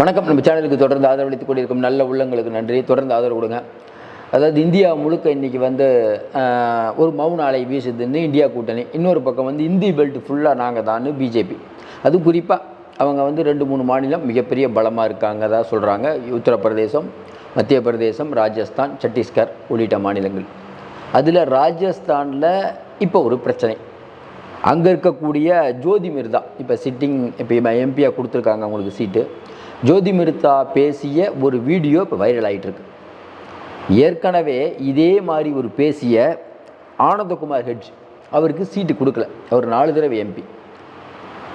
வணக்கம். நம்ம சேனலுக்கு தொடர்ந்து ஆதரவளித்துக் கொண்டிருக்கும் நல்ல உள்ளங்களுக்கு நன்றி. தொடர்ந்து ஆதரவு கொடுங்க. அதாவது இந்தியா முழுக்க இன்றைக்கி வந்து ஒரு மவுன அலை வீசுதுன்னு இந்தியா கூட்டணி. இன்னொரு பக்கம் வந்து இந்தி பெல்ட் ஃபுல்லாக நாங்கள் தான் பிஜேபி அது குறிப்பாக அவங்க வந்து ரெண்டு மூணு மாநிலம் மிகப்பெரிய பலமாக இருக்காங்க தான் சொல்கிறாங்க உத்தரப்பிரதேசம் மத்திய பிரதேசம் ராஜஸ்தான் சத்தீஸ்கர் உள்ளிட்ட மாநிலங்கள். அதில் ராஜஸ்தானில் இப்போ ஒரு பிரச்சனை. அங்கே இருக்கக்கூடிய ஜோதி மிர்தா இப்போ சிட்டிங் இப்போ எம்பியாக கொடுத்துருக்காங்க அவங்களுக்கு சீட்டு ஜோதி மிர்தா பேசிய ஒரு வீடியோ இப்போ வைரல் ஆகிட்டுருக்கு ஏற்கனவே இதே மாதிரி ஒரு பேசிய ஆனந்தகுமார் ஹெட்ஜ் அவருக்கு சீட்டு கொடுக்கல. அவர் நாலு தடவை எம்பி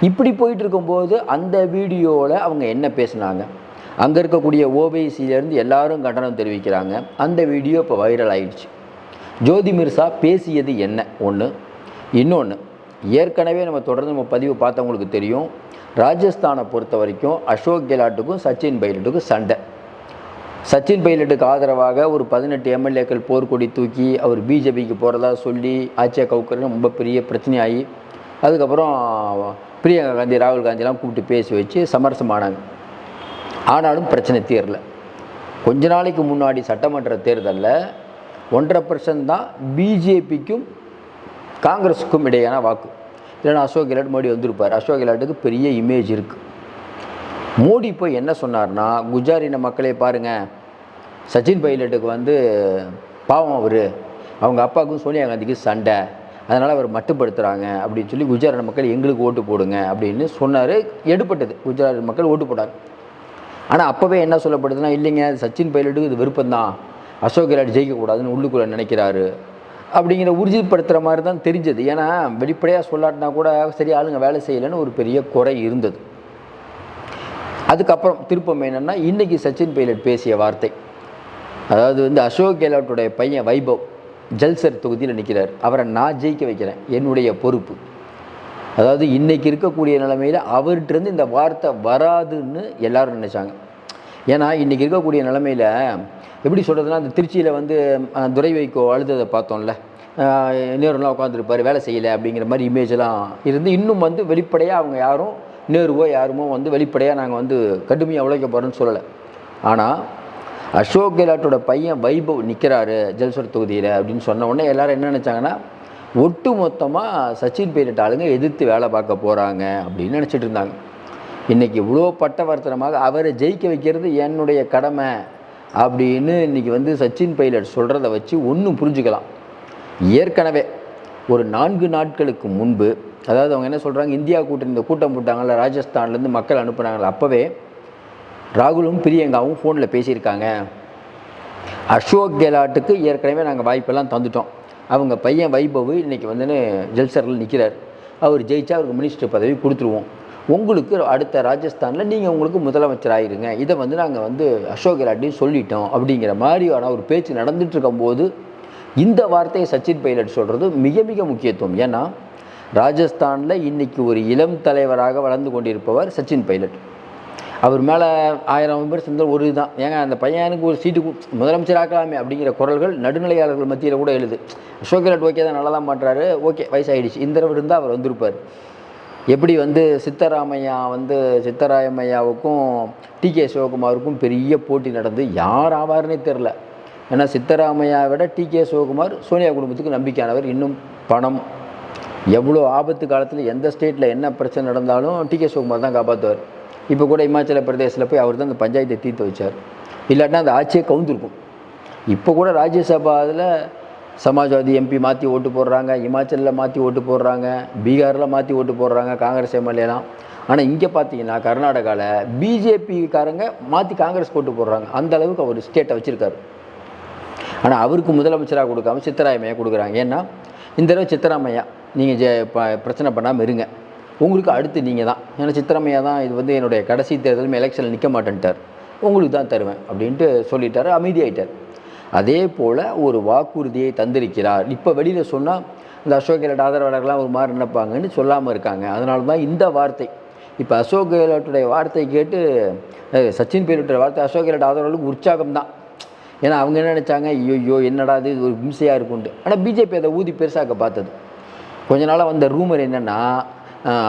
இப்படி போயிட்டு இருக்கும்போது அந்த வீடியோவில் அவங்க என்ன பேசுனாங்க? அங்கே இருக்கக்கூடிய ஓபிசியிலேருந்து எல்லாரும் கண்டனம் தெரிவிக்கிறாங்க. அந்த வீடியோ இப்போ வைரல் ஆயிடுச்சு. ஜோதி மிர்சா பேசியது என்ன? ஒன்று இன்னொன்று ஏற்கனவே நம்ம தொடர்ந்து நம்ம பதிவு பார்த்தவங்களுக்கு தெரியும். ராஜஸ்தானை பொறுத்த வரைக்கும் அசோக் கெலாட்டுக்கும் சச்சின் பைலட்டுக்கும் சண்டை. சச்சின் பைலட்டுக்கு ஆதரவாக ஒரு பதினெட்டு எம்எல்ஏக்கள் போர்க்கொடி தூக்கி அவர் பிஜேபிக்கு போகிறதா சொல்லி ஆட்சியை கவுக்கறது ரொம்ப பெரிய பிரச்சனையாகி அதுக்கப்புறம் பிரியங்கா காந்தி ராகுல் காந்திலாம் கூப்பிட்டு பேசி வச்சு சமரசமானாங்க. ஆனாலும் பிரச்சனை தீரல. கொஞ்ச நாளைக்கு முன்னாடி சட்டமன்ற தேர்தலில் ஒன்றரை பர்சன்ட் தான் பிஜேபிக்கும் காங்கிரஸுக்கும் இடையான வாக்கு. இல்லைன்னா அசோக் கெலாட் மோடி வந்திருப்பார். அசோக் கெலாட்டுக்கு பெரிய இமேஜ் இருக்குது மோடி போய் என்ன சொன்னார்னா குஜாரின மக்களே பாருங்கள் சச்சின் பைலட்டுக்கு வந்து பாவம் அவர். அவங்க அப்பாவுக்கும் சோனியா காந்திக்கு சண்டை. அதனால் அவர் மட்டுப்படுத்துகிறாங்க அப்படின்னு சொல்லி குஜராத் மக்கள் எங்களுக்கு ஓட்டு போடுங்க அப்படின்னு சொன்னார். எடுப்பட்டது குஜராத் மக்கள் ஓட்டு போட்டாங்க. ஆனால் அப்போவே என்ன சொல்லப்படுதுன்னா இல்லைங்க சச்சின் பைலட்டுக்கு இது விருப்பம்தான். அசோக் கெலாட் ஜெயிக்கக்கூடாதுன்னு உள்ளுக்குள்ளே நினைக்கிறாரு. அப்படிங்கிற உறுதிப்படுத்துகிற மாதிரி தான் தெரிஞ்சது. ஏன்னா வெளிப்படையாக சொல்லாட்டினா கூட சரி ஆளுங்க வேலை செய்யலைன்னு ஒரு பெரிய குறை இருந்தது. அதுக்கப்புறம் திருப்பம் என்னென்னா இன்றைக்கி சச்சின் பைலட் பேசிய வார்த்தை. அதாவது வந்து அசோக் கெலாட்டுடைய பையன் வைபவ் ஜல்சர் தொகுதியில் நிற்கிறார் அவரை நான் ஜெயிக்க வைக்கிறேன். என்னுடைய பொறுப்பு. அதாவது இன்றைக்கி இருக்கக்கூடிய நிலைமையில் அவர்கிட்டருந்து இந்த வார்த்தை வராதுன்னு எல்லோரும் நினச்சாங்க. ஏன்னா இன்றைக்கி இருக்கக்கூடிய நிலமையில் எப்படி சொல்கிறதுனா அந்த திருச்சியில் வந்து துரை வைக்கோ அழுததை பார்த்தோம்ல. நேருலாம் உட்காந்துருப்பார் வேலை செய்யலை அப்படிங்கிற மாதிரி இமேஜெலாம் இருந்து இன்னும் வந்து வெளிப்படையாக அவங்க யாரும் நேருவோ யாருமோ வந்து வெளிப்படையாக நாங்கள் வந்து கடுமையாக உழைக்க போகிறோன்னு சொல்லலை. ஆனால் அசோக் கெலாட்டோட பையன் வைபவ் நிற்கிறாரு ஜல்சர் தொகுதியில் அப்படின்னு சொன்ன உடனே எல்லோரும் என்ன நினச்சாங்கன்னா ஒட்டு மொத்தமாக சச்சின் பைலட் ஆளுங்க எதிர்த்து வேலை பார்க்க போகிறாங்க அப்படின்னு நினச்சிட்டு இருந்தாங்க. இன்றைக்கி இவ்வளோ பட்டவர்த்தனமாக அவரை ஜெயிக்க வைக்கிறது என்னுடைய கடமை அப்படின்னு இன்றைக்கி வந்து சச்சின் பைலட் சொல்கிறத வச்சு ஒன்றும் புரிஞ்சுக்கலாம். ஏற்கனவே ஒரு நான்கு நாட்களுக்கு முன்பு அதாவது அவங்க என்ன சொல்கிறாங்க இந்தியா கூட்டம் இந்த கூட்டம் போட்டாங்கல்ல ராஜஸ்தான்லேருந்து மக்கள் அனுப்புனாங்கல்ல அப்போவே ராகுலும் பிரியங்காவும் ஃபோனில் பேசியிருக்காங்க. அசோக் கெலாட்டுக்கு ஏற்கனவே நாங்கள் வாய்ப்பெல்லாம் தந்துட்டோம். அவங்க பையன் வைபவ் இன்றைக்கி வந்துன்னு ஜல்சரில் நிற்கிறார் அவர் ஜெயிச்சா அவருக்கு மினிஸ்டர் பதவி கொடுத்துருவோம். உங்களுக்கு அடுத்த ராஜஸ்தானில் நீங்கள் உங்களுக்கு முதலமைச்சர் ஆயிருங்க இதை வந்து நாங்கள் வந்து அசோக் கெலாட்டையும் சொல்லிட்டோம் அப்படிங்கிற மாதிரியான ஒரு பேச்சு நடந்துட்டு இருக்கும்போது இந்த வார்த்தையை சச்சின் பைலட் சொல்கிறது மிக மிக முக்கியத்துவம். ஏன்னா ராஜஸ்தானில் இன்னைக்கு ஒரு இளம் தலைவராக வளர்ந்து கொண்டிருப்பவர் சச்சின் பைலட். அவர் மேலே ஆயிரம் விமர்சனம் இருந்தால் ஒரு இதுதான். ஏங்க அந்த பையனுக்கு ஒரு சீட்டு முதலமைச்சர் ஆக்கலாமே அப்படிங்கிற குரல்கள் நடுநிலையாளர்கள் மத்தியில் கூட எழுது. அசோக் கெலாட் ஓகே தான் நல்லா தான் பண்ணுறாரு ஓகே வயசாயிடுச்சு. இந்த இருந்தால் அவர் வந்திருப்பார். எப்படி வந்து சித்தராமையா வந்து சித்தராமையாவுக்கும் டி கே சிவகுமாருக்கும் பெரிய போட்டி நடந்து யார் ஆவார்னே தெரில. ஏன்னா சித்தராமையாவை விட டி கே சிவகுமார் சோனியா குடும்பத்துக்கு நம்பிக்கையானவர். இன்னும் பணம். எவ்வளோ ஆபத்து காலத்தில் எந்த ஸ்டேட்டில் என்ன பிரச்சனை நடந்தாலும் டி கே சிவகுமார் தான் காப்பாற்றுவார் இப்போ கூட இமாச்சல பிரதேசில் போய் அவர் தான் அந்த பஞ்சாயத்தை தீர்த்து வச்சார். இல்லாட்டினா அந்த ஆட்சியை கவுந்திருக்கும். இப்போ கூட ராஜ்யசபாவில் சமாஜ்வாதி எம்பி மாற்றி ஓட்டு போடுறாங்க இமாச்சலில் மாற்றி ஓட்டு போடுறாங்க பீகாரில் மாற்றி ஓட்டு போடுறாங்க காங்கிரஸ் எம்எல்ஏலாம் ஆனால் இங்கே பார்த்தீங்கன்னா கர்நாடகாவில் பிஜேபிக்காரங்க மாற்றி காங்கிரஸ் ஓட்டு போடுறாங்க. அந்த அளவுக்கு அவர் ஸ்டேட்டை வச்சுருக்காரு. ஆனால் அவருக்கு முதலமைச்சராக கொடுக்காம சித்தராமையா கொடுக்குறாங்க. ஏன்னா இந்த தடவை சித்தராமையா நீங்கள் ஜெ பிரச்சனை பண்ணாமல் இருங்க. உங்களுக்கு அடுத்து நீங்கள் தான். ஏன்னா சித்தராமையா தான் இது வந்து என்னுடைய கடைசி தேர்தலும் எலெக்ஷனில் நிற்க மாட்டேன்ட்டார். உங்களுக்கு தான் தருவேன் அப்படின்ட்டு சொல்லிட்டாரு அமைதியாயிட்டார். அதே போல் ஒரு வாக்குறுதியை தந்திருக்கிறார். இப்போ வெளியில் சொன்னால் இந்த அசோக் கெலாட் ஆதரவாளர்கள்லாம் ஒரு மாதிரி நினைப்பாங்கன்னு சொல்லாமல் இருக்காங்க. அதனால தான் இந்த வார்த்தை. இப்போ அசோக் கெலாட்டுடைய வார்த்தை கேட்டு சச்சின் பைலட்டுடைய வார்த்தை அசோக் கெலாட் ஆதரவாளர்களுக்கு உற்சாகம் தான் ஏன்னா அவங்க என்ன நினச்சாங்க? ஐயோ என்னடா இது? ஒரு ஹிம்சையாக இருக்குன்ட்டு ஆனால் பிஜேபி அதை ஊதி பெருசாக்க பார்த்தது. கொஞ்ச நாளாக வந்த ரூமர் என்னென்னா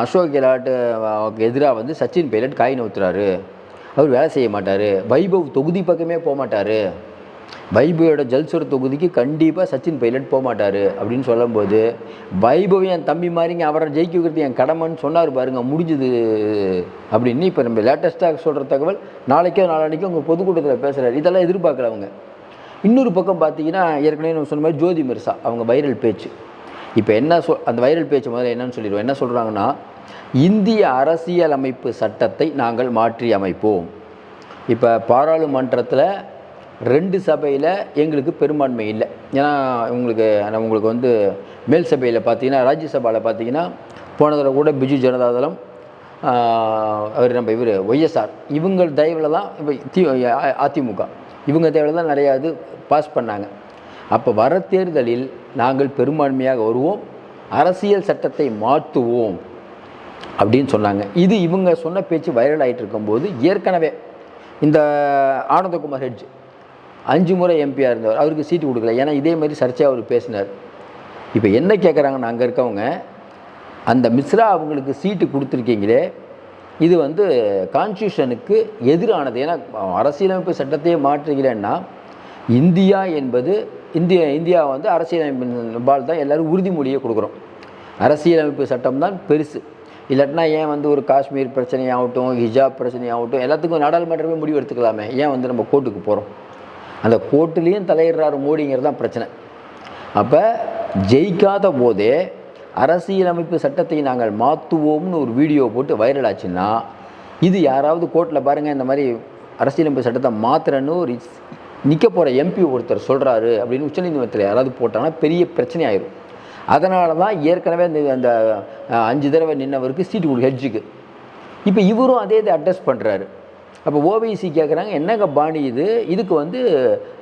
அசோக் கெலாட் எதிராக வந்து சச்சின் பைலட் காயின் ஊத்துறாரு அவர் வேலை செய்ய மாட்டார். வைபவ் தொகுதி பக்கமே போக மாட்டார். வைபவியோட ஜல்சர் தொகுதிக்கு கண்டிப்பாக சச்சின் பைலட் போக மாட்டார் அப்படின்னு சொல்லும்போது வைபவ் என் தம்பி மாதிரிங்க அவரை ஜெயிக்க வைக்கிறது என் கடமைன்னு சொன்னார் பாருங்க முடிஞ்சுது அப்படின்னு. இப்போ நம்ம லேட்டஸ்ட்டாக சொல்கிற தகவல் நாளைக்கோ நாளானிக்கோ உங்கள் பொதுக்கூட்டத்தில் பேசுகிறாரு இதெல்லாம் எதிர்பார்க்கல அவங்க இன்னொரு பக்கம் பார்த்தீங்கன்னா ஏற்கனவே நம்ம சொன்ன மாதிரி ஜோதி மிர்சா அவங்க வைரல் பேச்சு. இப்போ என்ன சொல் அந்த வைரல் பேச்சு முதல்ல என்னன்னு சொல்லிடுவோம். என்ன சொல்கிறாங்கன்னா இந்திய அரசியலமைப்பு சட்டத்தை நாங்கள் மாற்றி அமைப்போம் இப்போ பாராளுமன்றத்தில் ரெண்டு சபையில் எங்களுக்கு பெரும்பான்மை இல்லை ஏன்னா உங்களுக்கு நான் உங்களுக்கு வந்து மேல் சபையில் பார்த்தீங்கன்னா ராஜ்யசபாவில் பார்த்தீங்கன்னா போன தடவை கூட பிஜு ஜனதாதளம் அவர் நம்ம இவர் ஒய்எஸ்ஆர் இவங்க தயவில் தான் இப்போ தி அதிமுக இவங்க தயவில் தான் நிறையா இது பாஸ் பண்ணாங்க அப்போ வர தேர்தலில் நாங்கள் பெரும்பான்மையாக வருவோம் அரசியல் சட்டத்தை மாற்றுவோம் அப்படின்னு சொன்னாங்க இது இவங்க சொன்ன பேச்சு வைரல் ஆகிட்டு இருக்கும்போது ஏற்கனவே இந்த ஆனந்தகுமார் ஹெட்ஜ் அஞ்சு முறை எம்பியாக இருந்தவர். அவருக்கு சீட்டு கொடுக்கல. ஏன்னா இதே மாதிரி சர்ச்சையாக அவர் பேசினார். இப்போ என்ன கேட்குறாங்கன்னு அங்கே இருக்கவங்க அந்த மிஸ்ரா அவங்களுக்கு சீட்டு கொடுத்துருக்கீங்களே இது வந்து கான்ஸ்டியூஷனுக்கு எதிரானது. ஏன்னா அரசியலமைப்பு சட்டத்தையே மாற்றுகிறேன்னா இந்தியா என்பது இந்திய இந்தியா வந்து அரசியலமைப்பால் தான் எல்லோரும் உறுதிமொழியை கொடுக்குறோம். அரசியலமைப்பு சட்டம் தான் பெருசு. இல்லாட்டினா ஏன் வந்து ஒரு காஷ்மீர் பிரச்சனையாகட்டும் ஹிஜாப் பிரச்சனையாகட்டும் எல்லாத்துக்கும் நாடாளுமன்றமே முடிவு எடுத்துக்கலாமே. ஏன் வந்து நம்ம கோர்ட்டுக்கு போகிறோம் அந்த கோர்ட்டுலேயும் தலையிடுறாரு மோடிங்கிறது தான் பிரச்சனை. அப்போ ஜெயிக்காத போதே அரசியலமைப்பு சட்டத்தை நாங்கள் மாற்றுவோம்னு ஒரு வீடியோ போட்டு வைரல் ஆச்சுன்னா இது யாராவது கோர்ட்டில் பாருங்கள் இந்த மாதிரி அரசியலமைப்பு சட்டத்தை மாற்றுறன்னு ஒரு நிற்க போகிற எம்பி ஒருத்தர் சொல்கிறாரு அப்படின்னு உச்சநீதிமன்றத்தில் யாராவது போட்டாங்கன்னா பெரிய பிரச்சனை ஆயிரும் அதனால தான் ஏற்கனவே அந்த அந்த அஞ்சு தடவை நின்னவருக்கு சீட்டு கொடுக்க ஹெட்ஜுக்கு. இப்போ இவரும் அதே இதை அட்ரஸ் பண்ணுறாரு அப்போ ஓபிசி கேட்குறாங்க என்னங்க பாணி இது? இதுக்கு வந்து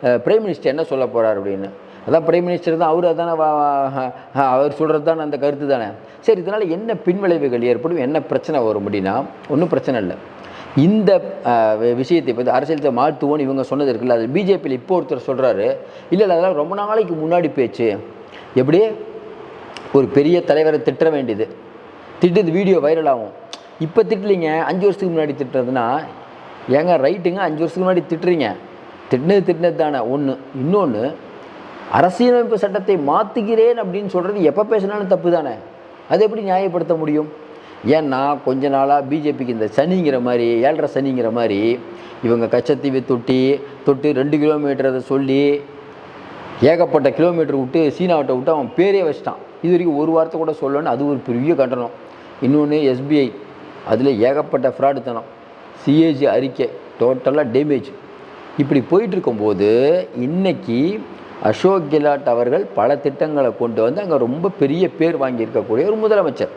பிரைம் மினிஸ்டர் என்ன சொல்ல போகிறார் அப்படின்னு. அதான் பிரைம் மினிஸ்டர் தான் அவர் அதானே அவர் சொல்கிறது தானே அந்த கருத்து தானே. சரி இதனால் என்ன பின்விளைவுகள் ஏற்படும் என்ன பிரச்சனை வரும் அப்படின்னா ஒன்றும் பிரச்சனை இல்லை. இந்த வி- விஷயத்தை பற்றி அரசியலத்தை மாற்றுவோன்னு இவங்க சொன்னது இருக்குல்ல அது பிஜேபியில் இப்போ ஒருத்தர் சொல்கிறாரு இல்லை இல்லை அதெல்லாம் ரொம்ப நாளைக்கு முன்னாடி பேச்சு. எப்படி? ஒரு பெரிய தலைவரை திட்ட வேண்டியது. திட்டுது வீடியோ வைரல் ஆகும். இப்போ திட்டலிங்க அஞ்சு வருஷத்துக்கு முன்னாடி திட்டுறதுன்னா ஏங்க ரைட்டுங்க அஞ்சு வருஷத்துக்கு முன்னாடி திட்டுறீங்க. திட்டினது திட்டினது தானே. ஒன்று இன்னொன்று அரசியலமைப்பு சட்டத்தை மாற்றுகிறேன் அப்படின்னு சொல்கிறது எப்போ பேசினாலும் தப்பு தானே. அது எப்படி நியாயப்படுத்த முடியும்? ஏன்னா கொஞ்ச நாளாக பிஜேபிக்கு இந்த சனிங்கிற மாதிரி ஏழரை சனிங்கிற மாதிரி இவங்க கச்சத்தீவை தொட்டி தொட்டு ரெண்டு கிலோமீட்டர் அதை சொல்லி ஏகப்பட்ட கிலோமீட்டர் விட்டு சீனாவட்டை விட்டு அவன் பேரே வச்சிட்டான். இது வரைக்கும் ஒரு வாரத்தை கூட சொல்லணும்னு அது ஒரு பெரிய கண்டனம். இன்னொன்று எஸ்பிஐ அதில் ஏகப்பட்ட ஃப்ராடுத்தனம் சிஏஜி அறிக்கை டோட்டலாக டேமேஜ் இப்படி போயிட்டுருக்கும்போது இன்றைக்கி அசோக் கெலாட் அவர்கள் பல திட்டங்களை கொண்டு வந்து அங்கே ரொம்ப பெரிய பேர் வாங்கியிருக்கக்கூடிய ஒரு முதலமைச்சர்.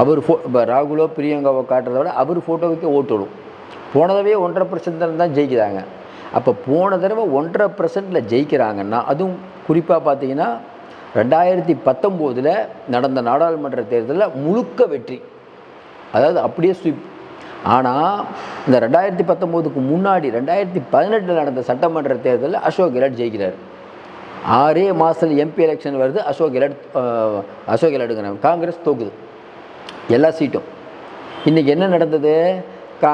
அவர் ஃபோ இப்போ ராகுலோ பிரியங்காவோ காட்டுறத விட அவர் ஃபோட்டோவுக்கே ஓட்டுடும் போன தடவையே ஒன்றரை பர்சன்ட் தான் ஜெயிக்கிறாங்க. அப்போ போன தடவை ஒன்றரை பர்சன்டில் ஜெயிக்கிறாங்கன்னா அதுவும் குறிப்பாக பார்த்தீங்கன்னா ரெண்டாயிரத்தி பத்தொம்போதில் நடந்த நாடாளுமன்ற தேர்தலில் முழுக்க வெற்றி. அதாவது அப்படியே ஸ்வீப் ஆனால் இந்த ரெண்டாயிரத்தி பத்தொம்போதுக்கு முன்னாடி ரெண்டாயிரத்தி பதினெட்டில் நடந்த சட்டமன்ற தேர்தலில் அசோக் கெலாட் ஜெயிக்கிறார். ஆறே மாதத்தில் எம்பி எலெக்ஷன் வருது அசோக் கெலாட் அசோக் கெலாட்டுங்கிறாங்க காங்கிரஸ் தோக்குது. எல்லா சீட்டும். இன்றைக்கி என்ன நடந்தது? கா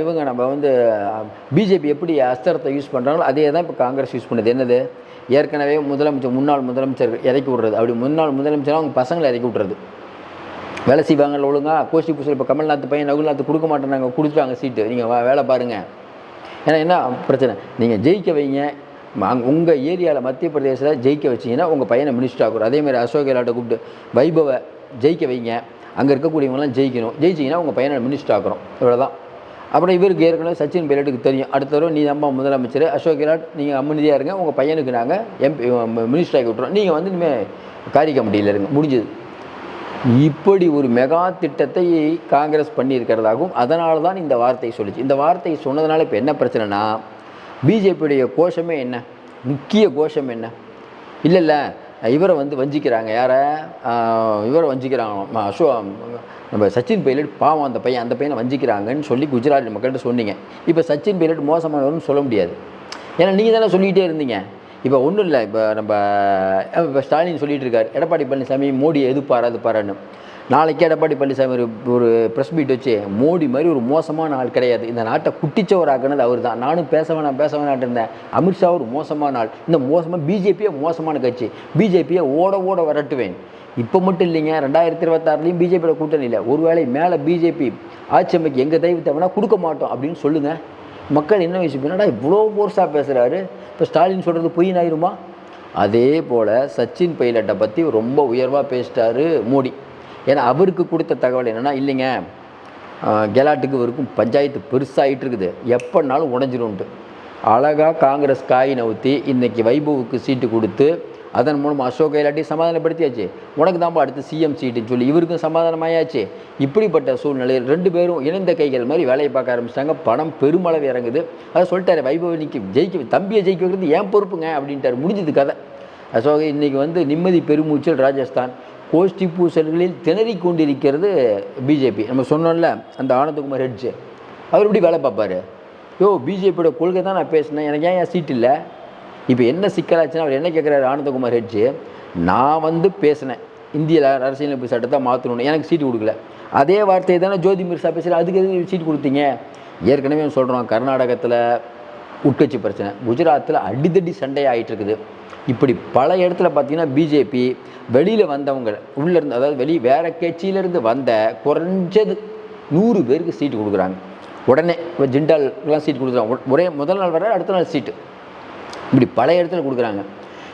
இவங்க நம்ம வந்து பிஜேபி எப்படி அஸ்திரத்தை யூஸ் பண்ணுறாங்களோ அதே தான் இப்போ காங்கிரஸ் யூஸ் பண்ணுது. என்னது? ஏற்கனவே முதலமைச்சர் முன்னாள் முதலமைச்சர் இறக்கி விட்றது. அப்படி முன்னாள் முதலமைச்சர் அவங்க பசங்களை இறக்கி விட்றது. வேலை செய்வாங்கல்ல ஒழுங்கா? கோஷ்டி பூசல் இப்போ கமல்நாத் பையன் ரகுல்நாத் கொடுக்க மாட்டேனாங்க கொடுத்துட்டாங்க சீட்டு நீங்கள் வேலை பாருங்கள் ஏன்னா என்ன பிரச்சனை? நீங்கள் ஜெயிக்க வைங்க. அங்கே உங்கள் ஏரியாவில் மத்திய பிரதேசத்தில் ஜெயிக்க வச்சிங்கன்னா உங்கள் பையனை மினிஸ்டர் ஆகும் அதேமாதிரி அசோக் கெலாட்டை கூப்பிட்டு வைபவை ஜெயிக்க வைங்க. அங்கே இருக்கக்கூடியவங்களாம் ஜெயிக்கணும். ஜெயிச்சிங்கன்னா உங்கள் பையனை மினிஸ்டர் ஆக்குறோம். இவ்வளோதான் அப்புறம் இவருக்கு ஏற்கனவே சச்சின் பைலட்டுக்கு தெரியும். அடுத்த தடவை நீ அம்மா முதலமைச்சர். அசோக் கெலாட் நீங்கள் அமைதியாக இருங்க. உங்கள் பையனுக்கு நாங்கள் எம்பி மினிஸ்டர் ஆக்கி விட்றோம் நீங்கள் வந்து இனிமேல் காரிய கமிட்டியில் இருங்க. முடிஞ்சது. இப்படி ஒரு மெகா திட்டத்தை காங்கிரஸ் பண்ணியிருக்கிறதாகவும் அதனால தான் இந்த வார்த்தையை சொல்லிச்சு. இந்த வார்த்தையை சொன்னதுனால இப்போ என்ன பிரச்சனைனா பிஜேபியுடைய கோஷமே என்ன? முக்கிய கோஷம் என்ன? இல்லை இல்லை இவரை வந்து வஞ்சிக்கிறாங்க. யாரை? இவரை வஞ்சிக்கிறாங்க. அசோ நம்ம சச்சின் பைலட் பாவம் அந்த பையன். அந்த பையனை வஞ்சிக்கிறாங்கன்னு சொல்லி குஜராத் மக்கள்கிட்ட சொன்னீங்க. இப்போ சச்சின் பைலட் மோசமானவர்னு சொல்ல முடியாது. ஏன்னா நீங்கள் தானே சொல்லிக்கிட்டே இருந்தீங்க. இப்போ ஒன்றும் இல்லை இப்போ நம்ம இப்போ ஸ்டாலின் சொல்லிட்டு இருக்காரு எடப்பாடி பழனிசாமி மோடி எதிர்ப்பார் அது பாருன்னு நாளைக்கு எடப்பாடி பழனிசாமி ஒரு ஒரு ப்ரெஸ் மீட் வச்சு மோடி மாதிரி ஒரு மோசமான ஆள் கிடையாது. இந்த நாட்டை குட்டிச்சவராக்குனது அவர் தான் நானும் பேச வேணாம் பேச வேணான்ட்டு இருந்தேன். அமித்ஷா ஒரு மோசமான ஆள். இந்த மோசமாக பிஜேபியே மோசமான கட்சி. பிஜேபியை ஓட ஓட விரட்டுவேன். இப்போ மட்டும் இல்லைங்க ரெண்டாயிரத்தி இருபத்தாறுலேயும் பிஜேபியோட கூட்டணி இல்லை. ஒருவேளை மேலே பிஜேபி ஆட்சி அமைக்கு எங்கள் தெய்வத்தை வேணால் கொடுக்க மாட்டோம் அப்படின்னு சொல்லுங்கள் மக்கள் என்ன விஷயம் என்னடா இவ்வளோ போர்ஸாக பேசுகிறாரு இப்போ ஸ்டாலின் சொல்கிறது பொய்ன்னு ஆயிருமா அதே போல் சச்சின் பைலட்டை பற்றி ரொம்ப உயர்வாக பேசிட்டாரு மோடி. ஏன்னா அவருக்கு கொடுத்த தகவல் என்னென்னா இல்லைங்க கெலாட்டுக்கு இவருக்கும் பஞ்சாயத்து பெருசாகிட்டு இருக்குது எப்போனாலும் உடஞ்சிரும்ட்டு அழகாக காங்கிரஸ் காய் நவுத்தி இன்றைக்கி வைபவுக்கு சீட்டு கொடுத்து அதன் மூலம் அசோக் இல்லாட்டி சமாதானப்படுத்தியாச்சு? உனக்கு தான்ப்பா அடுத்து சிஎம் சீட்டுன்னு சொல்லி இவருக்கும் சமாதானமாயாச்சு? இப்படிப்பட்ட சூழ்நிலையில் ரெண்டு பேரும் இணைந்த கைகள் மாதிரி வேலையை பார்க்க ஆரம்பிச்சிட்டாங்க. பணம் பெருமளவு இறங்குது. அதை சொல்லிட்டாரு வைபவ இன்னைக்கு ஜெயிக்க தம்பியை ஜெயிக்க வைக்கிறது ஏன் பொறுப்புங்க? அப்படின்ட்டாரு. முடிஞ்சது கதை. அசோகை இன்னைக்கு வந்து நிம்மதி பெருமூச்சல் ராஜஸ்தான். கோஷ்டி பூசல்களில் திணறிக் கொண்டிருக்கிறது பிஜேபி நம்ம சொன்னோம்ல அந்த ஆனந்தகுமார் ஹெட்ஜு. அவர் எப்படி வேலை பார்ப்பாரு? யோ பிஜேபியோட கொள்கை தான் நான் பேசினேன். எனக்கு ஏன் என் சீட் இல்லை? இப்போ என்ன சிக்கலாச்சுன்னா அவர் என்ன கேட்குறாரு ஆனந்தகுமார் ஹெட்ஜி? நான் வந்து பேசினேன். இந்திய அரசியலமைப்பு சட்டத்தை மாற்றணும் எனக்கு சீட்டு கொடுக்கல. அதே வார்த்தையை தானே ஜோதி மிர்சா பேசுகிற அதுக்கு எதுக்கு சீட்டு கொடுத்தீங்க? ஏற்கனவே சொல்கிறோம் கர்நாடகத்தில் உட்கட்சி பிரச்சனை. குஜராத்தில் அடிதடி சண்டை ஆகிட்டு இருக்குது இப்படி பல இடத்துல பார்த்தீங்கன்னா பிஜேபி வெளியில் வந்தவங்க உள்ளேருந்து அதாவது வெளி வேறு கட்சியிலேருந்து வந்த குறைஞ்சது நூறு பேருக்கு சீட்டு கொடுக்குறாங்க. உடனே இப்போ ஜிண்டால்லாம் சீட் கொடுக்குறாங்க. ஒரே முதல் நாள் வர அடுத்த நாள் சீட்டு. இப்படி பல இடத்துல கொடுக்குறாங்க.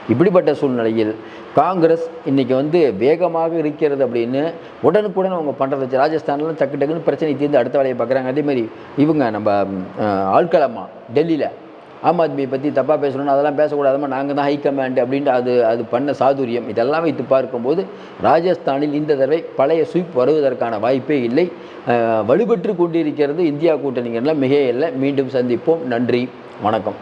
இப்படிப்பட்ட சூழ்நிலையில் காங்கிரஸ் இன்றைக்கி வந்து வேகமாக இருக்கிறது அப்படின்னு உடனுக்குடன் அவங்க பண்ணுறது வச்சு ராஜஸ்தான்லாம் டக்கு டக்குன்னு பிரச்சனை தீர்ந்து அடுத்த வேலையை பார்க்குறாங்க. அதேமாதிரி இவங்க நம்ம அஹ், டெல்லியில் ஆம் ஆத்மியை பற்றி தப்பாக பேசணும்னு அதெல்லாம் பேசக்கூடாதம்மா நாங்கள் தான் ஹைகமாண்ட் அப்படின்ட்டு அது அது பண்ண சாதுரியம். இதெல்லாம் வைத்து பார்க்கும்போது ராஜஸ்தானில் இந்த தடவை பழைய ஸ்வீப் வருவதற்கான வாய்ப்பே இல்லை. வலுபெற்று வலுப்பெற்று கொண்டிருக்கிறது இந்தியா கூட்டணிகள்லாம் மிக இல்லை மீண்டும் சந்திப்போம். நன்றி. வணக்கம்.